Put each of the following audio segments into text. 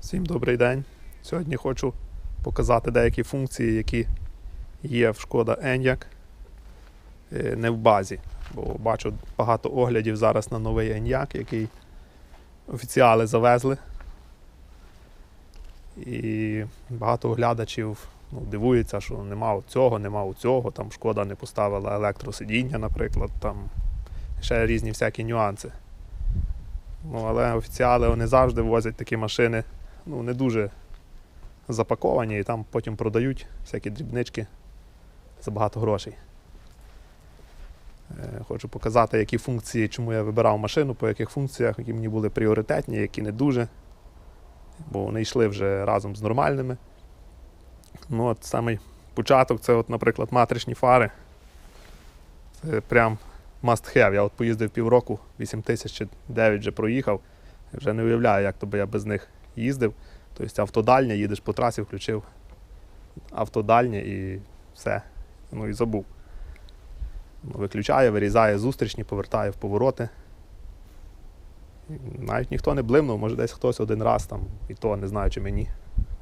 Всім добрий день. Сьогодні хочу показати деякі функції, які є в шкода Enyaq е, не в базі. Бо бачу багато оглядів зараз на новий Enyaq, який офіціали завезли. І багато оглядачів ну, дивуються, що нема цього, нема цього. Там шкода не поставила електросидіння, наприклад, там ще різні всякі нюанси. Ну, але офіціали вони завжди возять такі машини ну, не дуже запаковані і там потім продають всякі дрібнички за багато грошей. Е, Хочу показати, які функції, чому я вибирав машину, по яких функціях, які мені були пріоритетні, які не дуже. Бо вони йшли вже разом з нормальними. Ну, от самий початок це, от, наприклад, матричні фари. Це прям must have. Я от поїздив півроку, 8 тисяч чи 9 вже проїхав. Вже не уявляю, як то би я без них їздив. Тобто автодальня, їдеш по трасі, включив автодальнє і все. Ну і забув. Ну, Виключає, вирізає зустрічні, повертає в повороти. Навіть ніхто не блимнув, може десь хтось один раз там, і то не знаю, чи мені.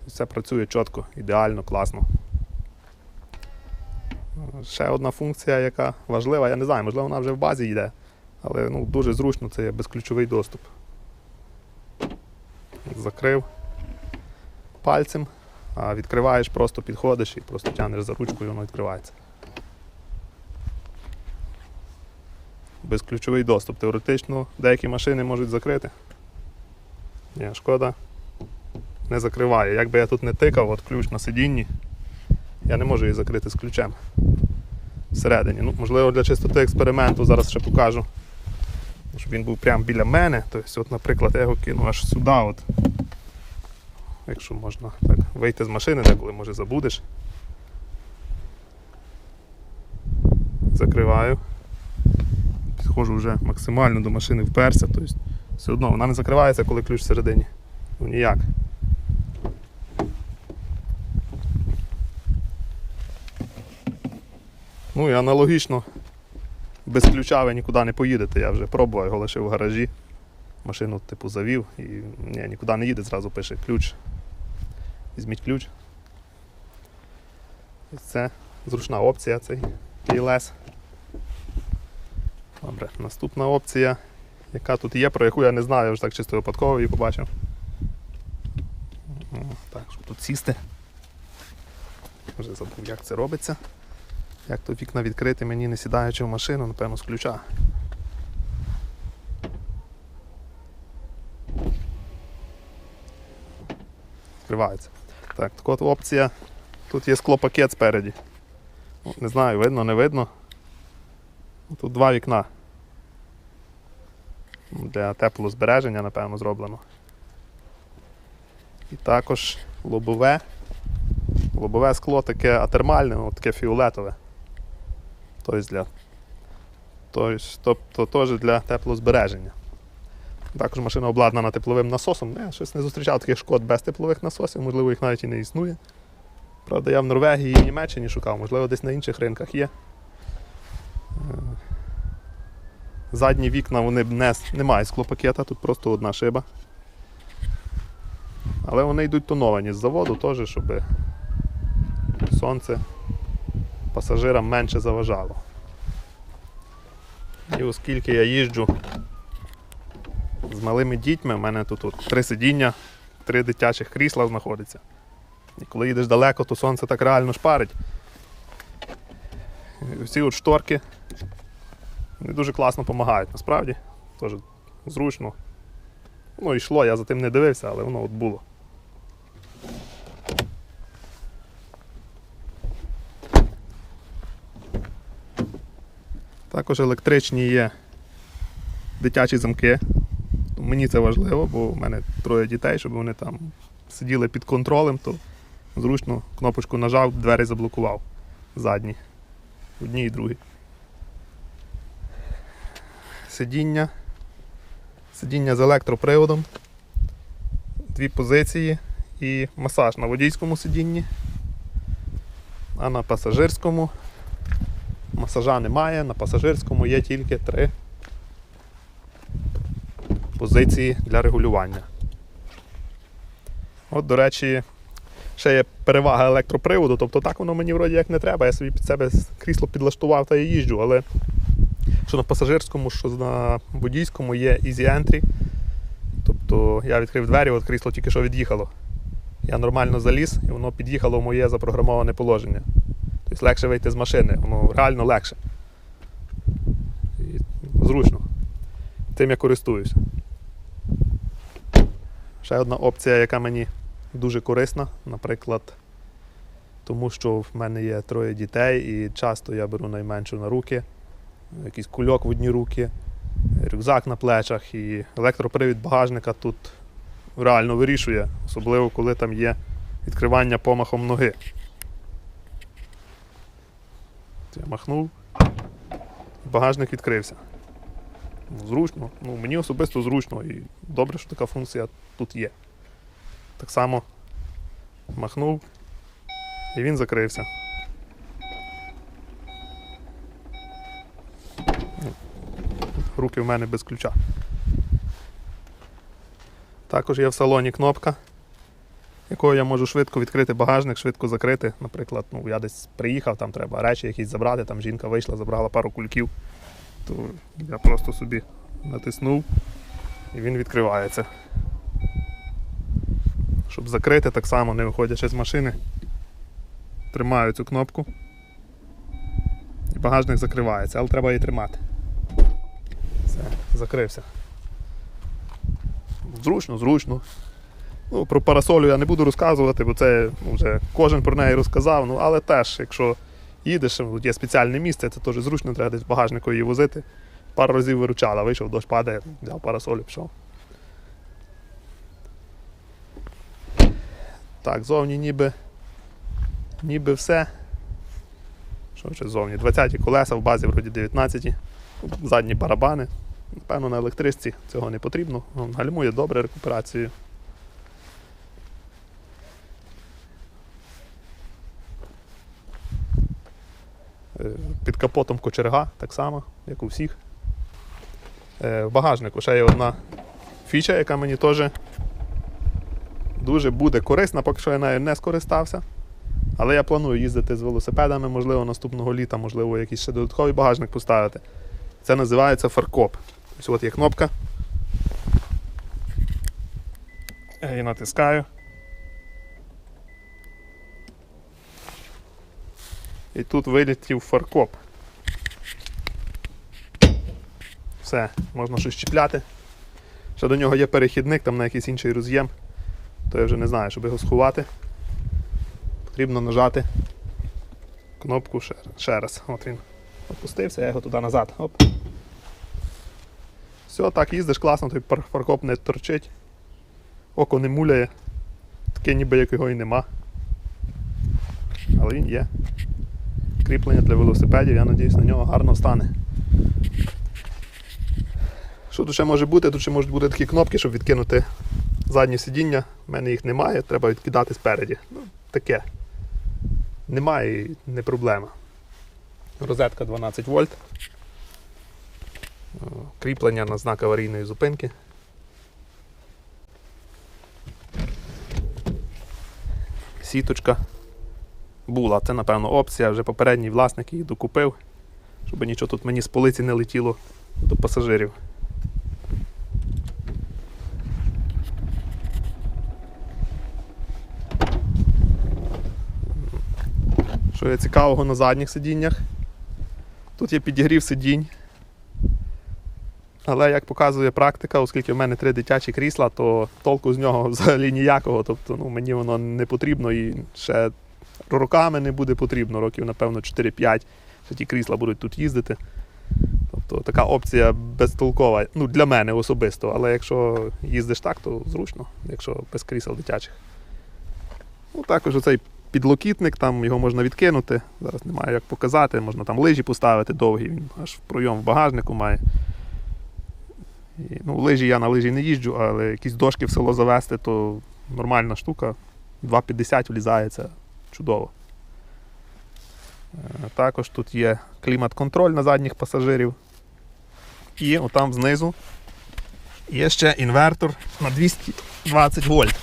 Все працює чітко, ідеально, класно. Ще одна функція, яка важлива, я не знаю, можливо, вона вже в базі йде, але ну, дуже зручно це є безключовий доступ. Закрив пальцем, а відкриваєш, просто підходиш і просто тягнеш за ручку і воно відкривається. Безключовий доступ. Теоретично деякі машини можуть закрити. Ні, шкода. Не закриває. Якби я тут не тикав, от ключ на сидінні, я не можу її закрити з ключем всередині. Ну, можливо, для чистоти експерименту зараз ще покажу. Щоб він був прямо біля мене. Тобто, от, наприклад, я його кину аж сюди. От. Якщо можна так вийти з машини, деколи може забудеш. Закриваю. Підходжу вже максимально до машини вперся. Тобто, все одно вона не закривається, коли ключ всередині. Ну ніяк. Ну і аналогічно без ключа ви нікуди не поїдете. Я вже пробував, його лишив в гаражі. Машину типу завів і ні, нікуди не їде, зразу пише ключ. Візьміть ключ. І це зручна опція цей PLS. Добре, наступна опція, яка тут є, про яку я не знаю, я вже так чисто випадково її побачив. Так, щоб тут сісти. Вже забув, як це робиться. Як то вікна відкрити мені не сідаючи в машину, напевно, з ключа. Відкривається. Так, так от опція. Тут є склопакет спереді. Не знаю, видно, не видно. Тут два вікна. Для теплозбереження, напевно, зроблено. І також лобове. Лобове скло таке атермальне, таке фіолетове. Тобто для, тобто теж для теплозбереження. Також машина обладнана тепловим насосом. Я щось не зустрічав таких шкод без теплових насосів, можливо, їх навіть і не існує. Правда, я в Норвегії і Німеччині шукав, можливо, десь на інших ринках є. Е, Задні вікна вони не, не мають склопакета, тут просто одна шиба. Але вони йдуть тоновані з заводу теж, щоб сонце пасажирам менше заважало. І оскільки я їжджу з малими дітьми, в мене тут от три сидіння, три дитячих крісла знаходиться. І коли їдеш далеко, то сонце так реально шпарить. Всі от шторки вони дуже класно допомагають, насправді. Теж зручно. Воно йшло, я за тим не дивився, але воно от було. Також електричні є дитячі замки. Мені це важливо, бо в мене троє дітей, щоб вони там сиділи під контролем, то зручно кнопочку нажав, двері заблокував. Задні. Одні і другі. Сидіння. Сидіння з електроприводом. Дві позиції і масаж на водійському сидінні. А на пасажирському масажа немає, на пасажирському є тільки три позиції для регулювання. От, до речі, ще є перевага електроприводу, тобто так воно мені вроді як не треба. Я собі під себе крісло підлаштував та і їжджу, але що на пасажирському, що на водійському є Easy Entry. Тобто я відкрив двері, от крісло тільки що від'їхало. Я нормально заліз і воно під'їхало в моє запрограмоване положення. Тобто легше вийти з машини, воно реально легше. І зручно. Тим я користуюся. Ще одна опція, яка мені дуже корисна, наприклад, тому що в мене є троє дітей і часто я беру найменшу на руки, якийсь кульок в одні руки, рюкзак на плечах і електропривід багажника тут реально вирішує, особливо коли там є відкривання помахом ноги. Я махнув, багажник відкрився. Ну, Зручно, ну, мені особисто зручно і добре, що така функція тут є. Так само махнув і він закрився. Ну, Руки в мене без ключа. Також є в салоні кнопка, якою я можу швидко відкрити багажник, швидко закрити. Наприклад, ну, я десь приїхав, там треба речі якісь забрати, там жінка вийшла, забрала пару кульків, то я просто собі натиснув і він відкривається. Щоб закрити, так само не виходячи з машини, тримаю цю кнопку і багажник закривається, але треба її тримати. Все, закрився. Зручно, зручно. Ну, Про парасолю я не буду розказувати, бо це ну, вже кожен про неї розказав. Ну, але теж, якщо їдеш, тут є спеціальне місце, це теж зручно, треба десь в її возити. Пару разів виручала, вийшов, дощ падає, взяв парасолю, пішов. Так, зовні ніби, ніби все. Що ще зовні? 20-ті колеса, в базі вроді 19, задні барабани. Напевно, на електричці цього не потрібно. Гальмує добре рекуперацію. Під капотом кочерга, так само, як у всіх. Е, В багажнику ще є одна фіча, яка мені теж дуже буде корисна, поки що я нею не скористався. Але я планую їздити з велосипедами, можливо, наступного літа, можливо, якийсь ще додатковий багажник поставити. Це називається фаркоп. Ось от є кнопка. Я натискаю. І тут вилетів фаркоп. Все, можна щось чіпляти. Ще до нього є перехідник, там на якийсь інший роз'єм. То я вже не знаю, щоб його сховати. Потрібно нажати кнопку ще, ще раз. От він опустився, я його туди назад. Оп. Все, так, їздиш класно, той фаркоп не торчить. Око не муляє. Таке ніби як його і нема. Але він є. Кріплення для велосипедів, я сподіваюся, на нього гарно стане. Що тут ще може бути? Тут ще можуть бути такі кнопки, щоб відкинути заднє сидіння. У мене їх немає, треба відкидати спереді. Ну, таке. Немає не проблема. Розетка 12 вольт. Кріплення на знак аварійної зупинки. Сіточка була. Це, напевно, опція. Вже попередній власник її докупив, щоб нічого тут мені з полиці не летіло до пасажирів. Що є цікавого на задніх сидіннях? Тут є підігрів сидінь. Але як показує практика, оскільки в мене три дитячі крісла, то толку з нього взагалі ніякого. Тобто ну, мені воно не потрібно і ще роками не буде потрібно, років, напевно, 4-5, що ті крісла будуть тут їздити. Тобто така опція безтолкова. Ну, для мене особисто, але якщо їздиш так, то зручно, якщо без крісел дитячих. Ну, також оцей підлокітник, там його можна відкинути. Зараз немає як показати, можна там лижі поставити довгі, він аж в пройом в багажнику має. І, ну, лижі я на лижі не їжджу, але якісь дошки в село завести, то нормальна штука. 2,50 влізається чудово. Е, Також тут є клімат-контроль на задніх пасажирів. І отам знизу є ще інвертор на 220 вольт.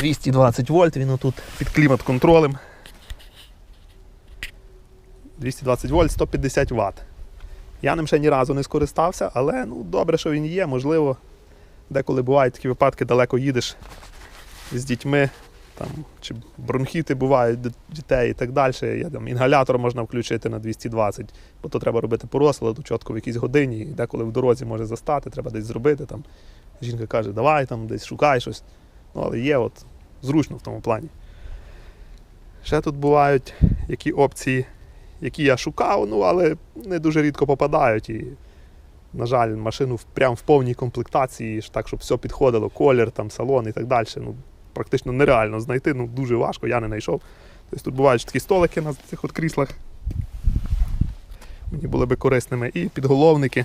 220 вольт, він отут під клімат-контролем. 220 вольт, 150 Вт. Я ним ще ні разу не скористався, але ну, добре, що він є, можливо. Деколи бувають такі випадки, далеко їдеш з дітьми, там, чи бронхіти бувають д- дітей і так далі. Я, там, інгалятор можна включити на 220, бо то треба робити по розкладу, чітко в якійсь годині, і деколи в дорозі може застати, треба десь зробити. Там. Жінка каже, давай там десь шукай щось. Ну, але є от зручно в тому плані. Ще тут бувають які опції, які я шукав, ну але не дуже рідко попадають. І, на жаль, машину прям в повній комплектації, так, щоб все підходило, колір, там, салон і так далі. Ну, практично нереально знайти, ну дуже важко, я не знайшов. Тобто тут бувають такі столики на цих от кріслах. Мені були би корисними. І підголовники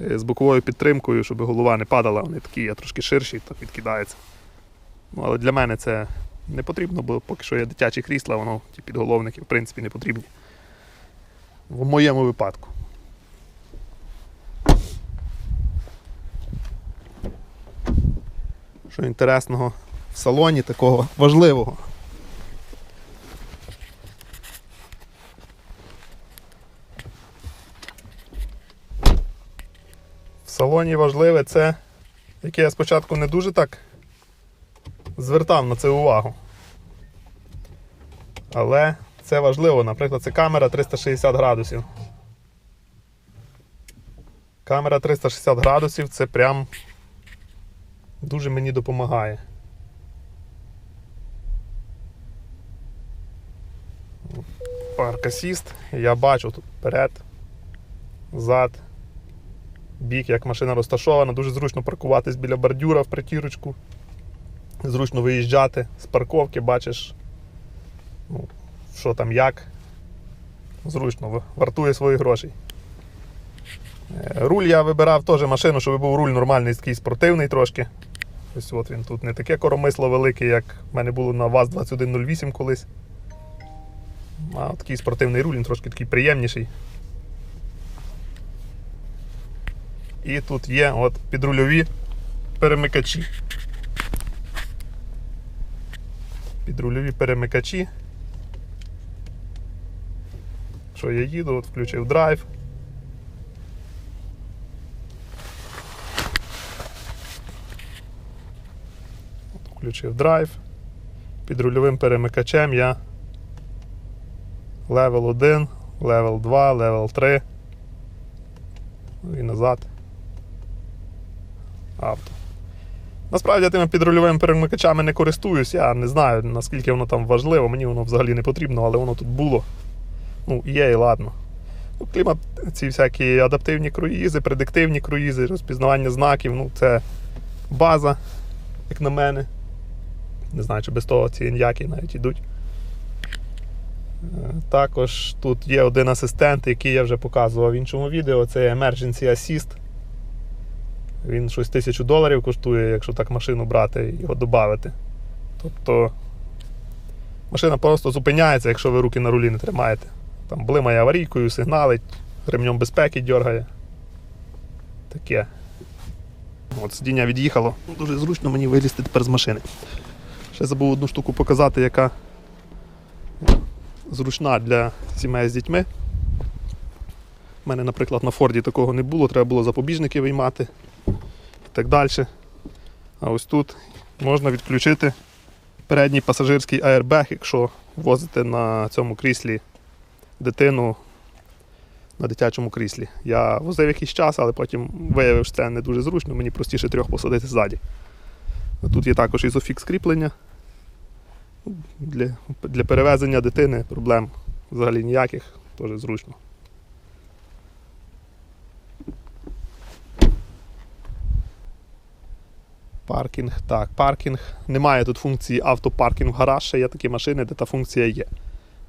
е, з боковою підтримкою, щоб голова не падала. Вони такі є трошки ширші, то підкидається. Ну, але для мене це не потрібно, бо поки що є дитячі крісла, воно ті підголовники в принципі не потрібні. В моєму випадку. Що інтересного салоні такого важливого. В салоні важливе це, яке я спочатку не дуже так звертав на це увагу. Але це важливо, наприклад, це камера 360 градусів. Камера 360 градусів це прям дуже мені допомагає. Парк асіст. Я бачу тут вперед, зад, бік, як машина розташована. Дуже зручно паркуватись біля бордюра в притірочку. Зручно виїжджати з парковки, бачиш, ну, що там як. Зручно, вартує свої гроші. Е, Руль я вибирав теж машину, щоб був руль нормальний, такий спортивний трошки. Ось от він тут не таке коромисло велике, як в мене було на ВАЗ-2108 колись. А такий спортивний руль, він трошки такий приємніший. І тут є от підрульові перемикачі. Підрульові перемикачі. Що я їду, от включив драйв. Включив драйв. Під рульовим перемикачем я левел 1, левел 2, левел 3. Ну і назад. Авто. Насправді я тими підрульовими перемикачами не користуюсь, я не знаю наскільки воно там важливо, мені воно взагалі не потрібно, але воно тут було. Ну, є і ладно. Ну, клімат, ці всякі адаптивні круїзи, предиктивні круїзи, розпізнавання знаків, ну це база, як на мене. Не знаю, чи без того ці ніякі навіть йдуть. Також тут є один асистент, який я вже показував в іншому відео, це Emergency Assist. Він щось тисячу доларів коштує, якщо так машину брати і його додати. Тобто машина просто зупиняється, якщо ви руки на рулі не тримаєте. Там блимає аварійкою, сигналить, ремнем безпеки дергає. Таке. От сидіння від'їхало. Дуже зручно мені вилізти тепер з машини. Ще забув одну штуку показати, яка зручна для сімей з дітьми. У мене, наприклад, на Форді такого не було, треба було запобіжники виймати і так далі. А ось тут можна відключити передній пасажирський аербег, якщо возите на цьому кріслі дитину на дитячому кріслі. Я возив якийсь час, але потім виявив, що це не дуже зручно, мені простіше трьох посадити ззаді. Тут є також ізофікс кріплення. Для, для перевезення дитини проблем взагалі ніяких, теж зручно. Паркінг. Так, паркінг. Немає тут функції автопаркінг в гараж, ще є такі машини, де та функція є.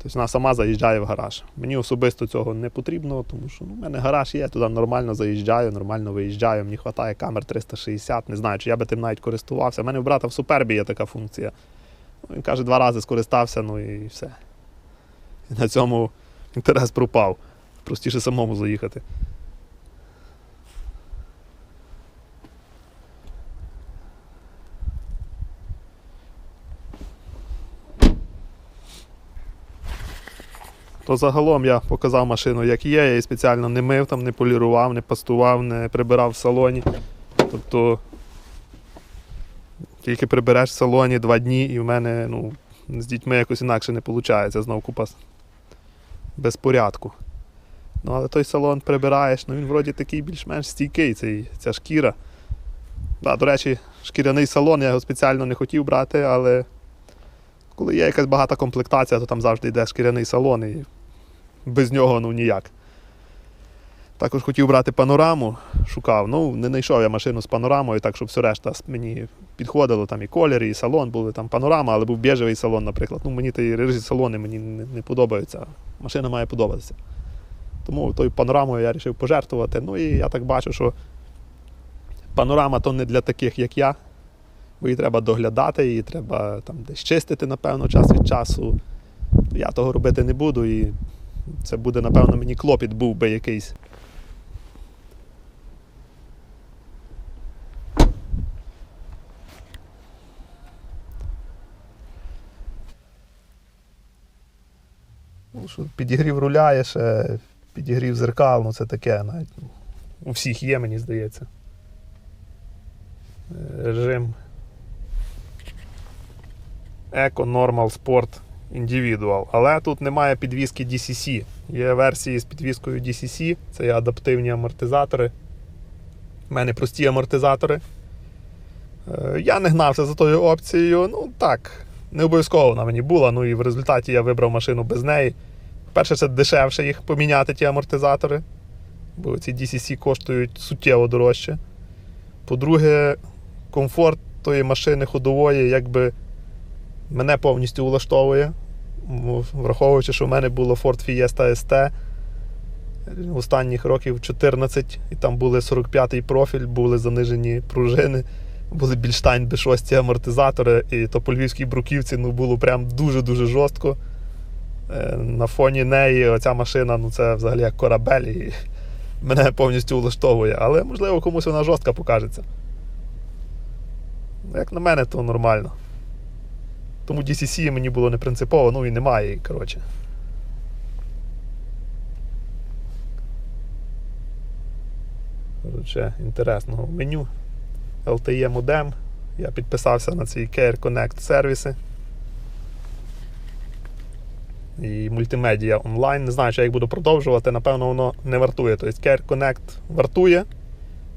Тобто вона сама заїжджає в гараж. Мені особисто цього не потрібно, тому що ну, в мене гараж є, туди нормально заїжджаю, нормально виїжджаю, мені вистачає камер 360, не знаю, чи я би тим навіть користувався. У мене в брата в супербі є така функція. Він каже, два рази скористався, ну і все. І на цьому інтерес пропав. Простіше самому заїхати. То загалом я показав машину, як є, я її спеціально не мив, там, не полірував, не пастував, не прибирав в салоні. Тобто тільки прибереш в салоні два дні і в мене ну, з дітьми якось інакше не виходить. Знов купа безпорядку. Ну, але той салон прибираєш, ну він вроді такий більш-менш стійкий, цей, ця шкіра. Да, до речі, шкіряний салон я його спеціально не хотів брати, але коли є якась багата комплектація, то там завжди йде шкіряний салон і без нього ну ніяк. Також хотів брати панораму, шукав. Ну, не знайшов я машину з панорамою, так щоб все решта мені підходило. Там і колір, і салон були там панорама, але був біжевий салон, наприклад. Ну, мені ті рижі салони мені не, подобаються. Машина має подобатися. Тому тою панорамою я вирішив пожертвувати. Ну і я так бачу, що панорама то не для таких, як я. Бо її треба доглядати, її треба там десь чистити, напевно, час від часу. Я того робити не буду, і це буде, напевно, мені клопіт був би якийсь. Ну, що, підігрів руля є ще, підігрів зеркал, ну це таке навіть у всіх є, мені здається. Е, Режим Eco Normal Sport Individual. Але тут немає підвіски DCC. Є версії з підвіскою DCC, це є адаптивні амортизатори. У мене прості амортизатори. Е, Я не гнався за тою опцією. Ну так, не обов'язково вона мені була. Ну і в результаті я вибрав машину без неї. Перше, це дешевше їх поміняти, ті амортизатори, бо ці DCC коштують суттєво дорожче. По-друге, комфорт тої машини ходової, якби мене повністю влаштовує. Враховуючи, що в мене було Ford Fiesta ST останніх років 14, і там були 45-й профіль, були занижені пружини, були більштайн B6 амортизатори, і то по львівській бруківці ну, було прям дуже-дуже жорстко. Е, На фоні неї оця машина, ну це взагалі як корабель, і мене повністю влаштовує. Але можливо комусь вона жорстка покажеться. Як на мене, то нормально. Тому DCC мені було не принципово, ну і немає її, коротше. Коротше, інтересного меню. LTE модем. Я підписався на ці Care Connect сервіси. І мультимедіа онлайн. Не знаю, чи я їх буду продовжувати, напевно, воно не вартує. Тобто Care Connect вартує,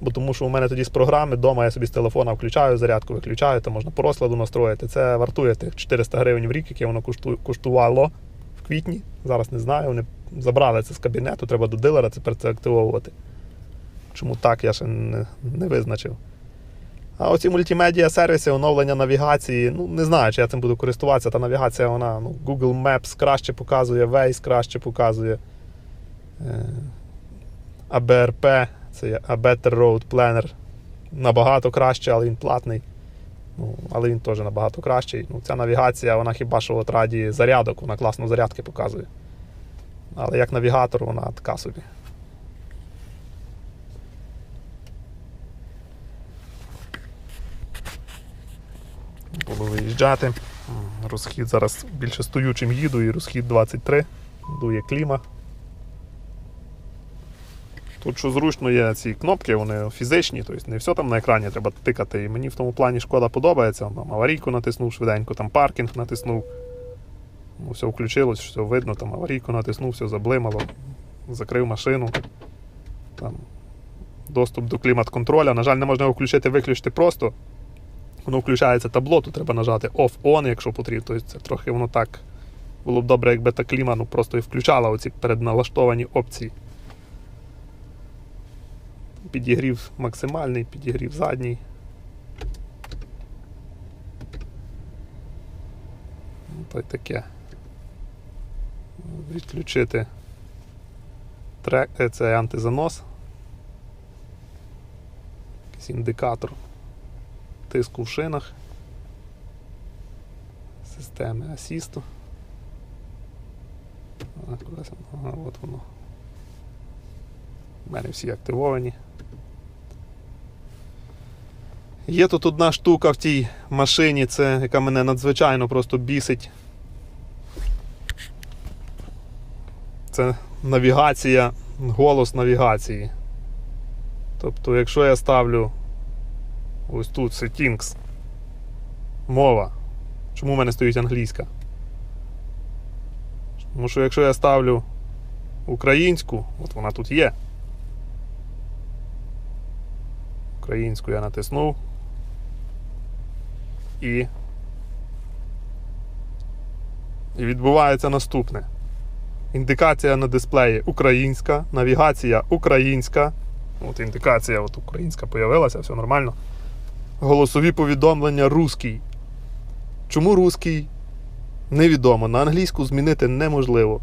бо тому що у мене тоді з програми вдома я собі з телефона включаю, зарядку виключаю, то можна по розкладу настроїти. Це вартує тих 400 гривень в рік, яке воно кошту- коштувало в квітні. Зараз не знаю. Вони забрали це з кабінету, треба до дилера це активовувати. Чому так, я ще не, не визначив. А оці мультимедіа сервіси, оновлення навігації, ну не знаю, чи я цим буду користуватися. Та навігація, вона ну, Google Maps краще показує, Waze краще показує. Е, ABRP, це A Better Road Planner. Набагато краще, але він платний. Ну, але він теж набагато кращий. Ну, ця навігація, вона хіба що от раді зарядок, вона класно зарядки показує. Але як навігатор, вона така собі. Буду виїжджати. Розхід зараз більше стою, чим їду, і розхід 23. Дує кліма. Тут що зручно є ці кнопки, вони фізичні, тобто не все там на екрані треба тикати. І мені в тому плані шкода подобається. Там аварійку натиснув швиденько, там паркінг натиснув. Ну, все включилось, все видно, там аварійку натиснув, все заблимало, закрив машину. Там, доступ до клімат-контроля. На жаль, не можна його включити, виключити просто. Воно включається табло, тут треба нажати Off-On, якщо потрібно. Тобто це трохи воно так. Було б добре, якби та кліма ну, просто і включала оці передналаштовані опції. Підігрів максимальний, підігрів задній. Ну, то й таке. Відключити трек, е, це антизанос. Якийсь індикатор тиску в шинах, системи асісту. От воно. У мене всі активовані. Є тут одна штука в тій машині, це, яка мене надзвичайно просто бісить. Це навігація, голос навігації. Тобто, якщо я ставлю ось тут settings, мова. Чому в мене стоїть англійська? Тому що якщо я ставлю українську, от вона тут є. Українську я натиснув. І. І відбувається наступне. Індикація на дисплеї українська, навігація українська. От індикація от українська появилася, все нормально. Голосові повідомлення русський. Чому русський? Невідомо. На англійську змінити неможливо.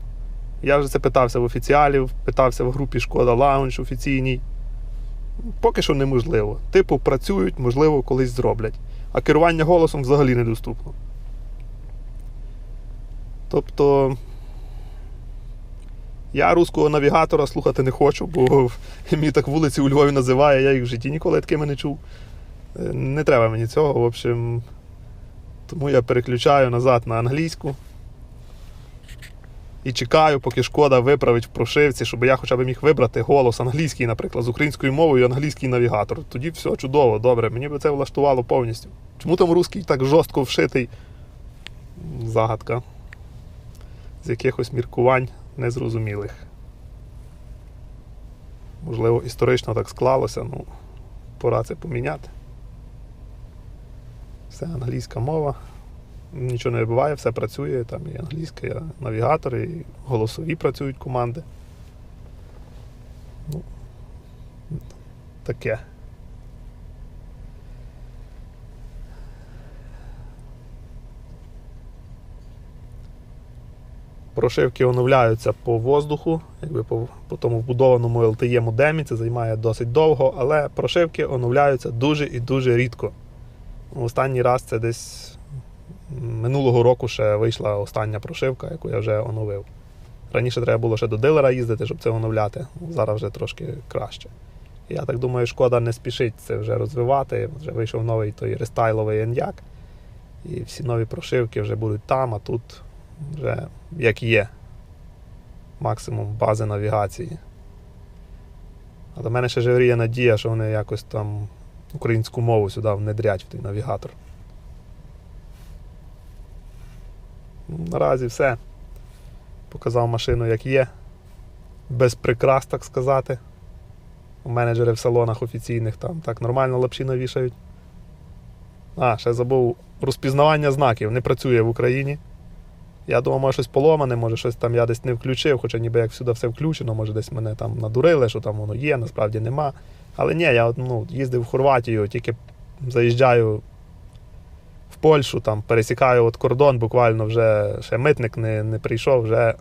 Я вже це питався в офіціалів, питався в групі Шкода Лаунж офіційній. Поки що неможливо. Типу, працюють, можливо, колись зроблять. А керування голосом взагалі недоступно. Тобто. Я руського навігатора слухати не хочу, бо мені так вулиці у Львові називає, я їх в житті ніколи такими не чув. Не треба мені цього, в общем. Тому я переключаю назад на англійську. І чекаю, поки шкода виправить в прошивці, щоб я хоча б міг вибрати голос англійський, наприклад, з українською мовою англійський навігатор. Тоді все чудово, добре. Мені би це влаштувало повністю. Чому там русський так жорстко вшитий? Загадка. З якихось міркувань незрозумілих. Можливо, історично так склалося, ну, пора це поміняти. Все англійська мова. Нічого не вибиває, все працює, там і англійська, і навігатор, і голосові працюють команди. Ну, таке. Прошивки оновляються по воздуху, якби по, по тому вбудованому LTE модемі. Це займає досить довго, але прошивки оновляються дуже і дуже рідко. Останній раз це десь минулого року ще вийшла остання прошивка, яку я вже оновив. Раніше треба було ще до дилера їздити, щоб це оновляти. Зараз вже трошки краще. Я так думаю, шкода не спішить це вже розвивати. Вже вийшов новий той рестайловий Enyaq. І всі нові прошивки вже будуть там, а тут вже як є. Максимум бази навігації. А до мене ще живріє надія, що вони якось там українську мову сюди внедрять в той навігатор. Ну, Наразі все. Показав машину, як є. Без прикрас, так сказати. Менеджери в салонах офіційних там так нормально лапші навішають. А, ще забув розпізнавання знаків не працює в Україні. Я думав, може щось поломане, може щось там я десь не включив, хоча ніби як всюди все включено, може десь мене там надурили, що там воно є, насправді нема. Але ні, я ну, їздив в Хорватію, тільки заїжджаю в Польщу, там пересікаю от кордон, буквально вже ще митник не, не прийшов, вже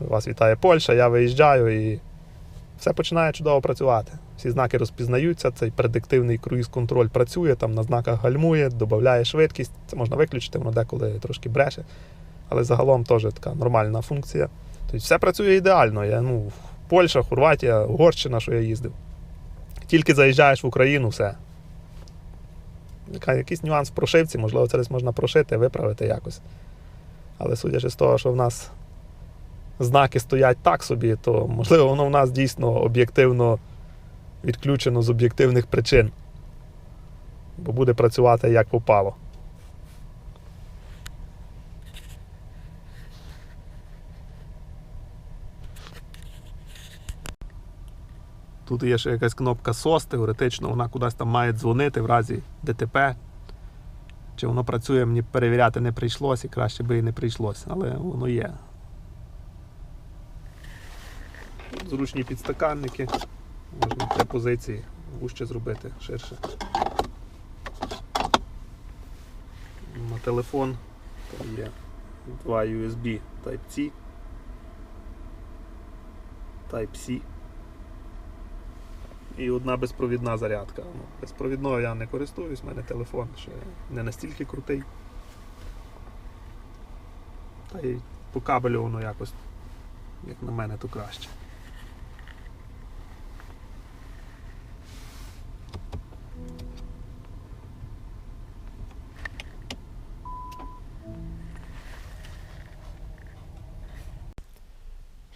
вас вітає Польща, я виїжджаю і все починає чудово працювати. Всі знаки розпізнаються, цей предиктивний круїз-контроль працює, там на знаках гальмує, додає швидкість. Це можна виключити, воно деколи трошки бреше. Але загалом теж така нормальна функція. Тобто все працює ідеально. Я, ну, Польща, Хорватія, Угорщина, що я їздив. Тільки заїжджаєш в Україну, все. Якийсь нюанс в прошивці, можливо, це десь можна прошити, виправити якось. Але судячи з того, що в нас знаки стоять так собі, то можливо воно в нас дійсно об'єктивно відключено з об'єктивних причин. Бо буде працювати як попало. Тут є ще якась кнопка SOS, теоретично вона кудись там має дзвонити в разі ДТП. Чи воно працює, мені перевіряти не прийшлось і краще би і не прийшлось, але воно є. Зручні підстаканники. Можна три позиції вужче зробити ширше. На телефон там є два USB Type-C. Type-C. І одна безпровідна зарядка. Ну, Безпровідною я не користуюсь, в мене телефон ще не настільки крутий. Та й по кабелю воно якось, як на мене, то краще.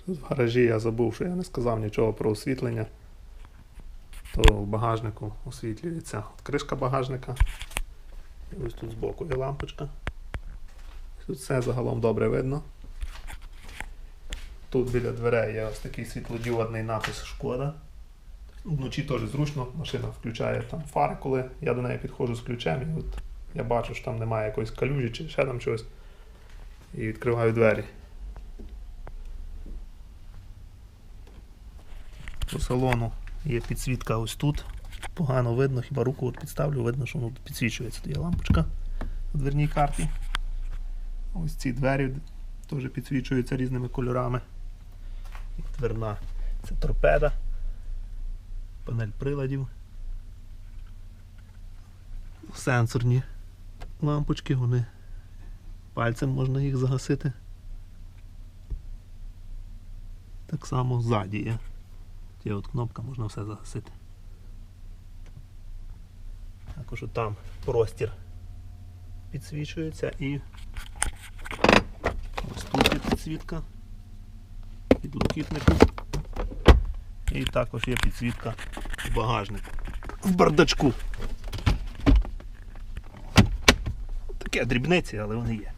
В гаражі я забув, що я не сказав нічого про освітлення. То в багажнику освітлюється кришка багажника. Ось тут збоку є лампочка. Тут все загалом добре видно. Тут біля дверей є ось такий світлодіодний напис Шкода. Вночі теж зручно, машина включає там фари, коли я до неї підходжу з ключем, і от я бачу, що там немає якоїсь калюжі чи ще там чогось. І відкриваю двері. По салону є підсвітка ось тут. Погано видно, хіба руку от підставлю, видно, що воно підсвічується. Тут є лампочка у дверній карті. Ось ці двері теж підсвічуються різними кольорами. Дверна це торпеда, панель приладів. Сенсорні лампочки, вони пальцем можна їх загасити. Так само ззаді є. Є от кнопка, можна все загасити. Також там простір підсвічується і ось тут є підсвітка під підлокітнику. І також є підсвітка в багажнику. В бардачку. Таке дрібниці, але вони є.